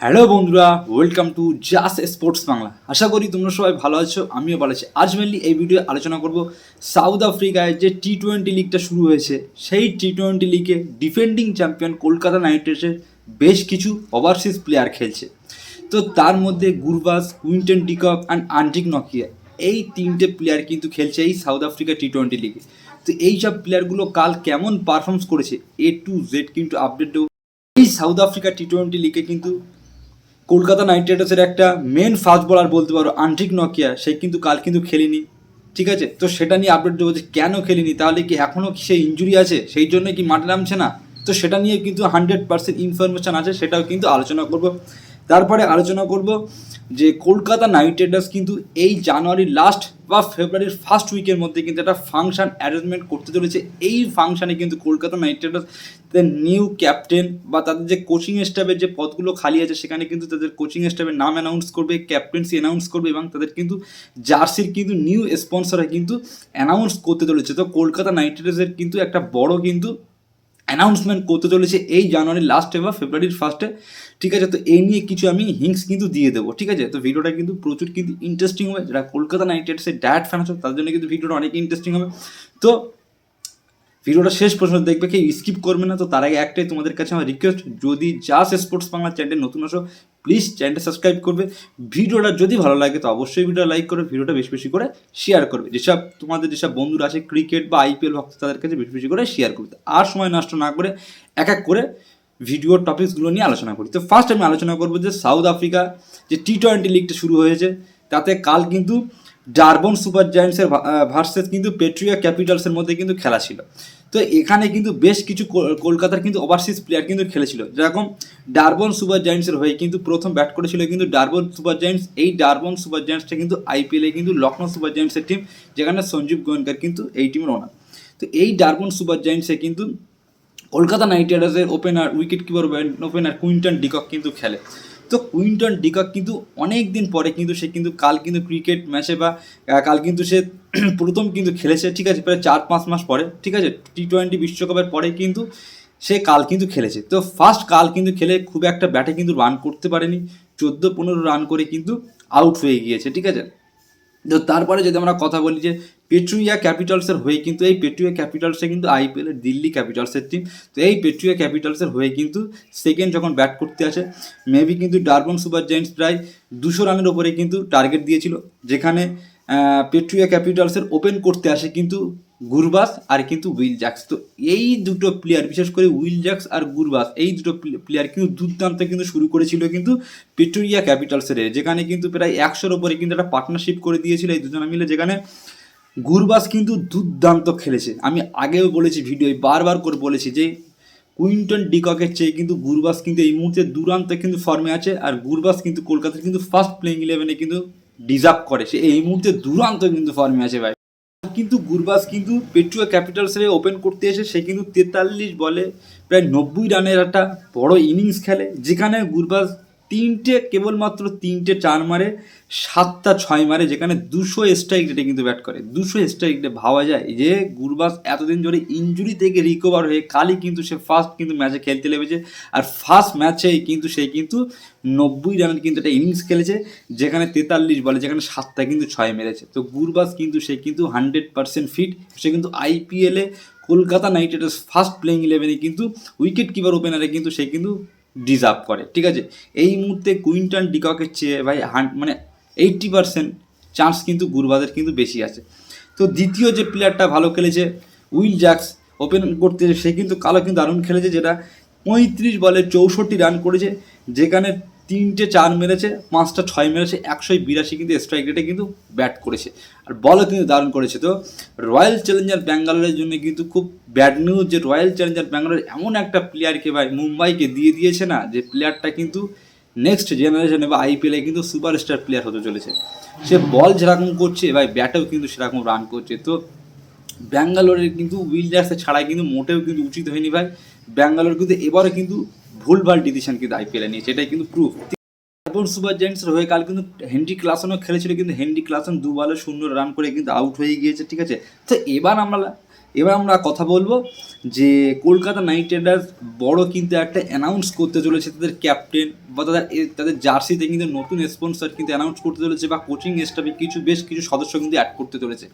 Hello বন্ধুরা, welcome to জাস sports Bangla. আশা করি তোমরা সবাই ভালো আছো, আমিও ভালো আছি। আজ মেনলি এই ভিডিও আলোচনা করব সাউথ আফ্রিকায় যে টি টোয়েন্টি লিগটা শুরু হয়েছে, সেই টি টোয়েন্টি লিগে ডিফেন্ডিং চ্যাম্পিয়ন কলকাতা নাইট রাইডার্সের বেশ কিছু ওভারসিজ প্লেয়ার খেলছে। তো তার মধ্যে Gurbaz, Quinton de Kock and antique Nokia, এই তিনটে প্লেয়ার কিন্তু খেলছে এই সাউথ আফ্রিকা টি টোয়েন্টি লিগে তো এই সব প্লেয়ারগুলো কাল কেমন পারফর্মস করেছে এ টু জেড কিন্তু আপডেট দেবো। এই সাউথ আফ্রিকা টি টোয়েন্টি লিগে কিন্তু কলকাতা নাইট রাইডার্সের একটা মেন ফাস্ট বলার বলতে পারো, আন্টিক নকিয়া, সে কিন্তু কাল কিন্তু খেলেনি, ঠিক আছে? তো সেটা নিয়ে আপডেট দেবো যে কেন খেলিনি, তাহলে কি এখনও কি সে ইঞ্জুরি আছে? সেই জন্য কি মাঠে নামছে না? তো সেটা নিয়ে কিন্তু হান্ড্রেড পার্সেন্ট ইনফরমেশান আছে, সেটাও কিন্তু আলোচনা করব। তারপরে আলোচনা করব যে কলকাতা নাইট রাইডার্স কিন্তু এই জানুয়ারির লাস্ট বা ফেব্রুয়ারির ফার্স্ট উইকের মধ্যে কিন্তু একটা ফাংশন অ্যারেঞ্জমেন্ট করতে চলেছে। এই ফাংশানে কিন্তু কলকাতা নাইট রাইডার্স তাদের নিউ ক্যাপ্টেন বা তাদের যে কোচিং স্টাফের যে পদগুলো খালি আছে, সেখানে কিন্তু তাদের কোচিং স্টাফের নাম অ্যানাউন্স করবে ক্যাপ্টেন্সি অ্যানাউন্স করবে এবং তাদের কিন্তু জার্সির কিন্তু নিউ স্পন্সররা কিন্তু অ্যানাউন্স করতে চলেছে। তো কলকাতা নাইট রাইডার্সের কিন্তু একটা বড় কিন্তু অ্যানাউন্সমেন্ট করতে চলেছে এই জানুয়ারির লাস্টে বা ফেব্রুয়ারির ফার্স্টে ঠিক আছে, তো এই নিয়ে কিছু আমি হিংস কিন্তু দিয়ে দেবো, ঠিক আছে? তো ভিডিওটা কিন্তু প্রচুর কিন্তু ইন্টারেস্টিং হবে। যারা কলকাতা নাইট রাইডার্সের ড্যাট ফ্যান আছে, তাদের জন্য কিন্তু ভিডিওটা অনেক ইন্টারেস্টিং হবে। তো ভিডিওটা শেষ পর্যন্ত দেখবে, কেউ স্কিপ করবে না। তো তার আগে একটাই তোমাদের কাছে আমার রিকোয়েস্ট যদি যা স্পোর্টস বাংলা চ্যানেল নতুন আসো প্লিজ চ্যানেলটা সাবস্ক্রাইব করবে। ভিডিওটা যদি ভালো লাগে, তো অবশ্যই ভিডিও লাইক করবে, ভিডিওটা বেশি বেশি করে শেয়ার করবে। যেসব তোমাদের যেসব বন্ধুরা আছে ক্রিকেট বা আইপিএল ভক্ত, তাদের কাছে বেশি বেশি করে শেয়ার করবে। আর সময় নষ্ট না করে এক এক করে ভিডিওর টপিকসগুলো নিয়ে আলোচনা করি। তো ফার্স্ট আমি আলোচনা করব যে সাউথ আফ্রিকা যে টি টোয়েন্টি লিগটা শুরু হয়েছে, তাতে কাল কিন্তু ডারবন সুপার জায়ান্টসের ভার্সেস কিন্তু পেট্রিয়া ক্যাপিটালসের মধ্যে কিন্তু খেলা ছিল। তো এখানে কিন্তু বেশ কিছু কলকাতার কিন্তু ওভারসিজ প্লেয়ার কিন্তু খেলেছিল। যেরকম ডারবন সুপার জায়ান্টসের হয়ে কিন্তু প্রথম ব্যাট করেছিল কিন্তু ডারবন সুপার জায়ান্টস। এই ডারবন সুপার জায়ান্টসটা কিন্তু আইপিএলে কিন্তু লখনৌ সুপার জায়ান্টসের টিম যেখানে সঞ্জীব গোয়েঙ্কার কিন্তু এই টিমের ওনার তো এই ডারবন সুপার জায়ান্টসে কিন্তু কলকাতা নাইট রাইডার্সের opener wicket keeper opener Quinton de Kock কিন্তু খেলে। তো কুইন্টন ডিকক কিন্তু অনেক দিন পরে কিন্তু সে কিন্তু কাল কিন্তু ক্রিকেট ম্যাচে বা কাল কিন্তু সে প্রথম কিন্তু খেলেছে, ঠিক আছে, প্রায় চার পাঁচ মাস পরে, ঠিক আছে টি টোয়েন্টি বিশ্বকাপের পরে কিন্তু সে কাল কিন্তু খেলেছে। তো ফার্স্ট কাল কিন্তু খেলে খুব একটা ব্যাটে কিন্তু রান করতে পারেনি, চোদ্দ পনেরো রান করে কিন্তু আউট হয়ে গিয়েছে, ঠিক আছে। তো তারপরে যদি আমরা কথা বলি যে পেট্রুইয়া ক্যাপিটালসের হয়ে কিন্তু এই পেট্রুইয়া ক্যাপিটালসে কিন্তু আইপিএলের দিল্লি ক্যাপিটালসের টিম তো এই পেট্রুইয়া ক্যাপিটালসের হয়ে কিন্তু সেকেন্ড যখন ব্যাট করতে আসে মেবি কিন্তু ডারবন সুপার জায়েন্টস প্রায় দুশো রানের ওপরে কিন্তু টার্গেট দিয়েছিল। যেখানে পেট্রুইয়া ক্যাপিটালসের ওপেন করতে আসে কিন্তু গুরবাস আর কিন্তু উইল জ্যাক্স তো এই দুটো প্লেয়ার বিশেষ করে উইল জ্যাক্স আর গুরবাস, এই দুটো প্লেয়ার কিন্তু দুর্দান্ত কিন্তু শুরু করেছিল কিন্তু পেট্রোরিয়া ক্যাপিটালসের যেখানে কিন্তু প্রায় একশোর ওপরে কিন্তু একটা পার্টনারশিপ করে দিয়েছিল এই দুজনে মিলে, যেখানে গুরবাস কিন্তু দুর্দান্ত খেলেছে। আমি আগেও বলেছি ভিডিও বারবার করে বলেছি যে কুইন্টন ডিককের চেয়ে কিন্তু গুরবাস কিন্তু এই মুহূর্তে দুরান্ত কিন্তু ফর্মে আছে আর গুরবাস কিন্তু কলকাতার কিন্তু ফার্স্ট প্লেইং ইলেভেনে কিন্তু ডিজার্ভ করে। সে এই মুহূর্তে দুরান্ত কিন্তু ফর্মে আছে ভাই। কিন্তু গুরবাস কিন্তু পেট্রুয়া ক্যাপিটালসে ওপেন করতে এসে সে কিন্তু তেতাল্লিশ বলে প্রায় নব্বই রানের একটা বড় ইনিংস খেলে, যেখানে গুরবাস তিনটে, কেবলমাত্র তিনটে চার মারে, সাতটা ছয় মারে, যেখানে দুশো স্ট্রাইক রেটে কিন্তু ব্যাট করে। দুশো স্ট্রাইক রেটে ভাবা যায় যে গুরবাস এতদিন ধরে ইঞ্জুরি থেকে রিকভার হয়ে কালই কিন্তু সে ফার্স্ট কিন্তু ম্যাচে খেলতে লেগেছে আর ফার্স্ট ম্যাচেই কিন্তু সে কিন্তু নব্বই রানের কিন্তু একটা ইনিংস খেলেছে, যেখানে তেতাল্লিশ বলে, যেখানে সাতটা কিন্তু ছয় মেরেছে। তো গুরবাস কিন্তু, সে কিন্তু হান্ড্রেড পার্সেন্ট ফিট সে কিন্তু আইপিএলে Kolkata Knight Riders first playing ইলেভেনে কিন্তু উইকেট কিপার ওপেনারে কিন্তু সে কিন্তু ডিজার্ভ করে, ঠিক আছে? এই মুহূর্তে কুইন্টন ডিককের চেয়ে ভাই হান মানে এইট্টি পার্সেন্ট চান্স কিন্তু গুরুবাদের কিন্তু বেশি আছে। তো দ্বিতীয় যে প্লেয়ারটা ভালো খেলেছে উইল জ্যাক্স ওপেন করতে সে কিন্তু কালো কিন্তু দারুণ খেলেছে, যেটা পঁয়ত্রিশ বলে চৌষট্টি রান করেছে, যেখানে তিনটে চার মেরেছে, পাঁচটা ছয় মেরেছে একশো বিরাশি কিন্তু স্ট্রাইক রেটে কিন্তু ব্যাট করেছে। আর বলও কিন্তু দারুণ করেছে তো। রয়্যাল চ্যালেঞ্জার ব্যাঙ্গালোরের জন্য কিন্তু খুব ব্যাড নিউজ যে রয়্যাল চ্যালেঞ্জার ব্যাঙ্গালোর এমন একটা প্লেয়ারকে ভাই মুম্বাইকে দিয়ে দিয়েছে না, যে প্লেয়ারটা কিন্তু নেক্সট জেনারেশনে বা আইপিএলে কিন্তু সুপারস্টার প্লেয়ার হতে চলেছে। সে বল যেরকম করছে, ভাই ব্যাটেও কিন্তু সেরকম রান করছে। তো ব্যাঙ্গালোরের কিন্তু উইল জ্যাক্সে ছাড়াই কিন্তু মোটেও কিন্তু উচিত হয়নি ভাই। ব্যাঙ্গালোর কিন্তু এবারও কিন্তু ভুলভাল ডিসিশন কিন্তু আইপিএলে নিয়েছে, এটাই কিন্তু প্রুফ তারপর সুপার জায়েন্টসের হয়ে কাল কিন্তু হেনরি ক্লাসনও খেলেছিল, কিন্তু হেনরি ক্লাসন দু বলে শূন্য রান করে কিন্তু আউট হয়ে গিয়েছে, ঠিক আছে? তো এবার আমরা এবার আমরা কথা বলব যে কলকাতা নাইট রাইডার্স বড় কিন্তু একটা অ্যানাউন্স করতে চলেছে তাদের ক্যাপ্টেন বা তাদের তাদের জার্সিতে কিন্তু নতুন স্পন্সর কিন্তু অ্যানাউন্স করতে চলেছে বা কোচিং স্টাফে কিছু, বেশ কিছু সদস্য কিন্তু অ্যাড করতে চলেছে।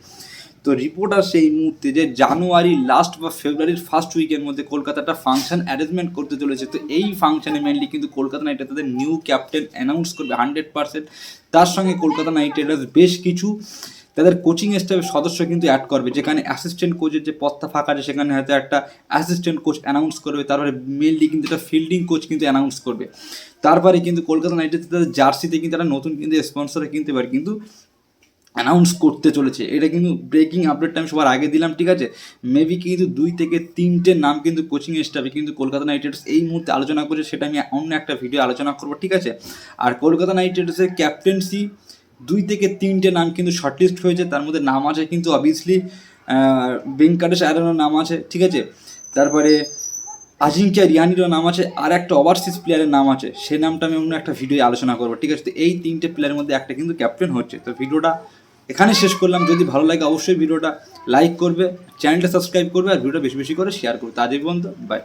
তো রিপোর্ট আসছে এই মুহূর্তে যে জানুয়ারি লাস্ট বা ফেব্রুয়ারির ফার্স্ট উইকের মধ্যে কলকাতাটা ফাংশন অ্যারেঞ্জমেন্ট করতে চলেছে। তো এই ফাংশনে মেনলি কিন্তু কলকাতা নাইট তাদের নিউ ক্যাপ্টেন অ্যানাউন্স করবে হান্ড্রেড পার্সেন্ট তার সঙ্গে কলকাতা নাইট রাইডার্স বেশ কিছু তাদের কোচিং স্টাফের সদস্য কিন্তু অ্যাড করবে, যেখানে অ্যাসিস্ট্যান্ট কোচের যে পদটা ফাঁকা আছে, সেখানে হয়তো একটা অ্যাসিস্ট্যান্ট কোচ অ্যানাউন্স করবে, তারপরে মেনলি কিন্তু একটা ফিল্ডিং কোচ কিন্তু অ্যানাউন্স করবে। তারপরে কিন্তু কলকাতা নাইট রাইডার্স তাদের জার্সিতে কিন্তু একটা নতুন কিন্তু স্পন্সর কিনতে পারে কিন্তু অ্যানাউন্স করতে চলেছে। এটা কিন্তু ব্রেকিং আপডেটটা আমি সবার আগে দিলাম, ঠিক আছে? মেবি কিন্তু দুই থেকে তিনটে নাম কিন্তু কোচিং স্টাফে কিন্তু কলকাতা নাইট রাইডার্স এই মুহূর্তে আলোচনা করেছে, সেটা আমি অন্য একটা ভিডিও আলোচনা করব, ঠিক আছে? আর কলকাতা নাইট রাইডার্সের ক্যাপ্টেন্সি দুই থেকে তিনটে নাম কিন্তু শর্টলিস্ট হয়েছে, তার মধ্যে নাম আছে কিন্তু অবভিয়াসলি বেঙ্কাটেশ আয়রনের নাম আছে, ঠিক আছে? তারপরে আজিঙ্ক্য রিয়ানিরও নাম আছে, আর একটা ওভারসিজ প্লেয়ারের নাম আছে সেই নামটা আমি অন্য একটা ভিডিও আলোচনা করব, ঠিক আছে? তো এই তিনটে প্লেয়ারের মধ্যে একটা কিন্তু ক্যাপ্টেন হচ্ছে। তো ভিডিওটা এখানে শেষ করলাম। যদি ভালো লাগে অবশ্যই ভিডিওটা লাইক করবে চ্যানেলটা সাবস্ক্রাইব করবে আর ভিডিওটা বেশি বেশি করে শেয়ার করবে। তাদের বন্ধু বাই